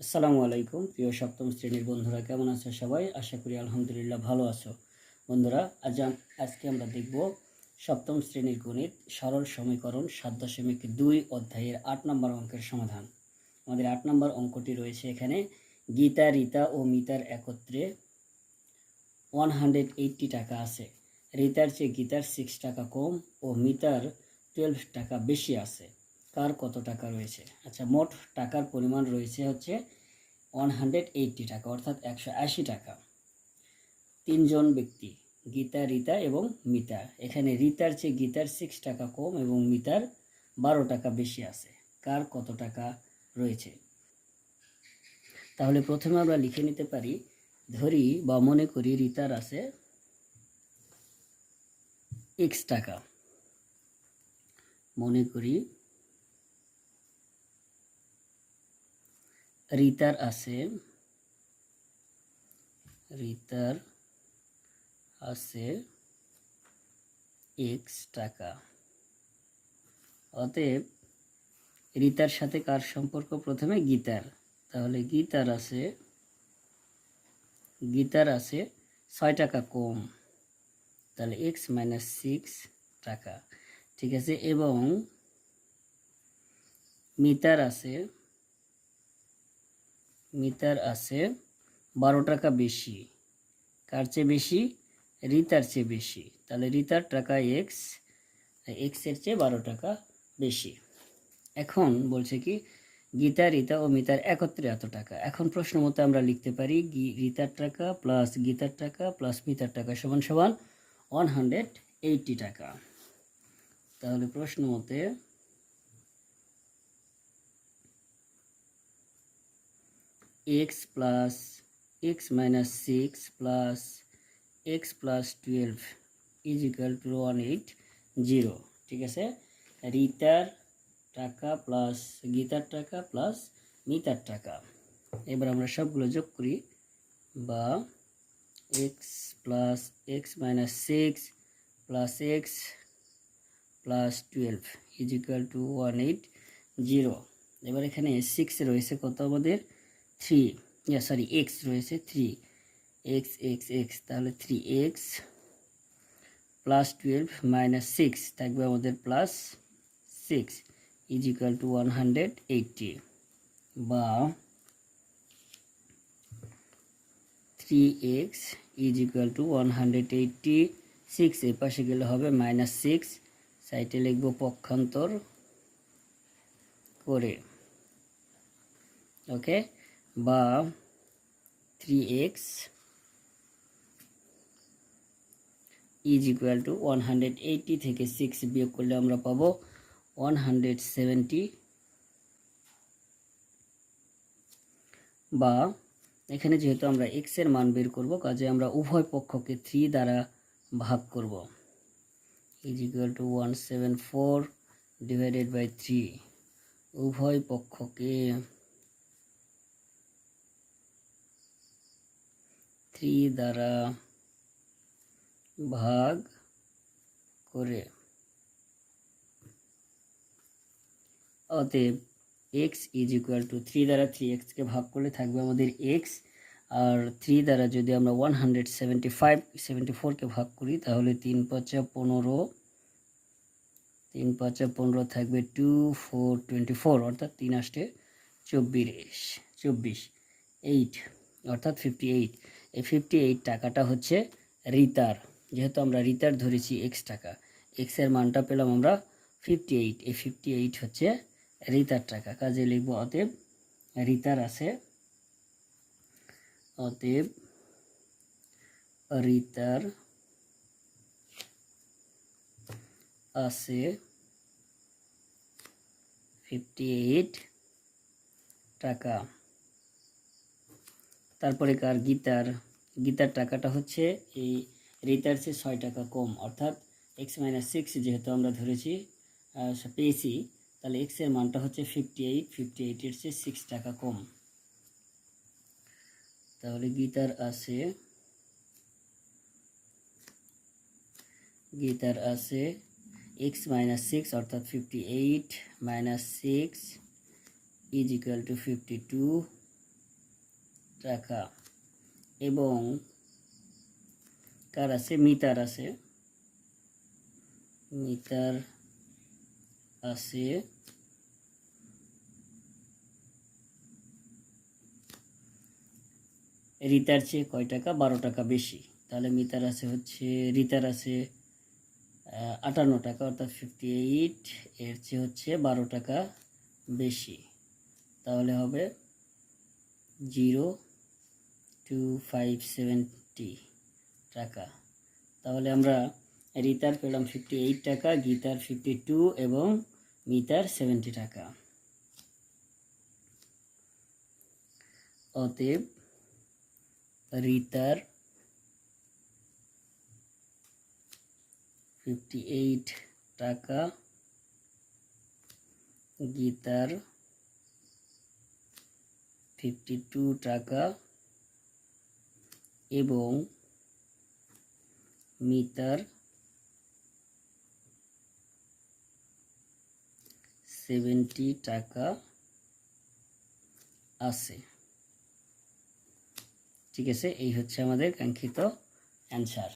আসসালামু আলাইকুম। প্রিয় সপ্তম শ্রেণির বন্ধুরা, কেমন আছো সবাই? আশা করি আলহামদুলিল্লাহ ভালো আছো। বন্ধুরা, আজ আজকে আমরা দেখব সপ্তম শ্রেণির গণিত সরল সমীকরণ সাত দশমিক দুই অধ্যায়ের আট নম্বর অঙ্কের সমাধান। আমাদের আট নম্বর অঙ্কটি রয়েছে এখানে। গীতা, রীতা ও মিতার একত্রে ওয়ান হান্ড্রেড এইট্টি টাকা আছে। রিতার চেয়ে গীতার সিক্স টাকা কম ও মিতার টুয়েলভ টাকা বেশি আছে। কার কত টাকা রয়েছে? আচ্ছা মোট টাকার পরিমাণ রয়েছে হচ্ছে ওয়ান হান্ড্রেড এইট্টি টাকা, অর্থাৎ একশো আশি টাকা। তিনজন ব্যক্তি, গীতা, রীতা এবং মিতা। এখানে রীতার চেয়ে গীতার সিক্স টাকা কম এবং মিতার বারো টাকা বেশি আছে। কার কত টাকা রয়েছে? তাহলে প্রথমে আমরা লিখে নিতে পারি, ধরি বা মনে করি রিতার আছে এক্স টাকা। মনে করি রিতার আছে। রিতার আছে এক্স টাকা। অতএব রিতার সাথে কার সম্পর্ক? প্রথমে গীতার। তাহলে গীতার আছে গীতার আছে ছয় টাকা কম। তাহলে এক্স মাইনাস সিক্স টাকা। ঠিক আছে? এবং মিতার আছে মিতার আছে বারো টাকা বেশি। কার চেয়ে বেশি? রিতার চেয়ে বেশি। তাহলে রিতার টাকা এক্স এক্সের চেয়ে বারো টাকা বেশি। এখন বলছে কি, গীতা, রিতা ও মিতার একত্রে এত টাকা। এখন প্রশ্ন মতো আমরা লিখতে পারি রিতার টাকা প্লাস গীতার টাকা প্লাস মিতার টাকা সমান সমান ওয়ান হান্ড্রেড এইটটি টাকা। তাহলে প্রশ্ন মতে x plus x minus six plus x plus twelve is equal to one eight zero ঠিক আছে? রিতার টাকা প্লাস গীতার টাকা প্লাস মিতার টাকা। এবার আমরা সবগুলো যোগ করি। বা x plus x minus six plus x plus twelve is equal to one eight zero এবার এখানে সিক্স রয়েছে কত আমাদের? থ্রি সরি এক্স রয়েছে থ্রি এক্স এক্স এক্স তাহলে three x plus twelve minus six থাকবে আমাদের plus six is equal to one hundred eighty বা three x is equal to one hundred eighty six এ গেলে হবে মাইনাস সিক্স সাইটে লিখব পক্ষান্তর করে ওকে বা three x is equal to one hundred eighty থেকে সিক্স বিয়োগ করলে আমরা পাবো ওয়ান হান্ড্রেড সেভেন্টি বা এখানে যেহেতু আমরা এক্সের মান বের করব, কাজে আমরা উভয় পক্ষকে থ্রি দ্বারা ভাগ করব। Is equal to one seven four divided by three উভয় পক্ষকে থ্রি দ্বারা ভাগ করে। অতএব x is equal to three দ্বারা থ্রি এক্সকে ভাগ করলে থাকবে আমাদের এক্স আর থ্রি দ্বারা যদি আমরা one hundred seventy five seventy ফোরকে ভাগ করি, তাহলে তিন পাঁচা পনেরো, তিন পাঁচা পনেরো থাকবে টু ফোর টোয়েন্টি ফোর অর্থাৎ তিন আষ্টে চব্বিশ চব্বিশ এইট অর্থাৎ ফিফটি এইট এই ফিফটি এইট টাকাটা হচ্ছে রিতার। যেহেতু আমরা রিতার ধরেছি এক্স টাকা এক্সের মানটা পেলাম আমরা ফিফটি এইট এই ফিফটি এইট হচ্ছে রিতার টাকা। কাজে লিখব অতএব রিতার আছে, অতএব রিতার আছে ফিফটি এইট টাকা। তারপরে কার গীতার গীতার টাকাটা হচ্ছে এই রিতার চেয়ে ছয় টাকা কম, অর্থাৎ এক্স মাইনাস সিক্স যেহেতু আমরা ধরেছি পেয়েছি, তাহলে এক্সের মানটা হচ্ছে ফিফটি এইট ফিফটি এইটের চেয়ে সিক্স টাকা কম। তাহলে গীতার আছে গীতার আছে এক্স মাইনাস সিক্স অর্থাৎ fifty eight minus six is equal to fifty two টাকা এবং কার আছে মিতার আছে। মিতার আছে রিতার চেয়ে কয় টাকা? বারো টাকা বেশি। তাহলে মিতার আছে হচ্ছে রিতার আছে আটান্ন টাকা, অর্থাৎ ফিফটি এইট এর চেয়ে হচ্ছে বারো টাকা বেশি। তাহলে হবে জিরো টু ফাইভ সেভেন্টি টাকা। তাহলে আমরা রিতার পেলাম ফিফটি এইট টাকা, গীতার ফিফটি টু এবং মিতার সেভেন্টি টাকা। অতএব রিতার ফিফটি এইট টাকা, গীতার ফিফটি টু টাকা এবং মিটার সেভেন্টি টাকা আছে। ঠিক আছে এই হচ্ছে আমাদের কাঙ্ক্ষিত অ্যান্সার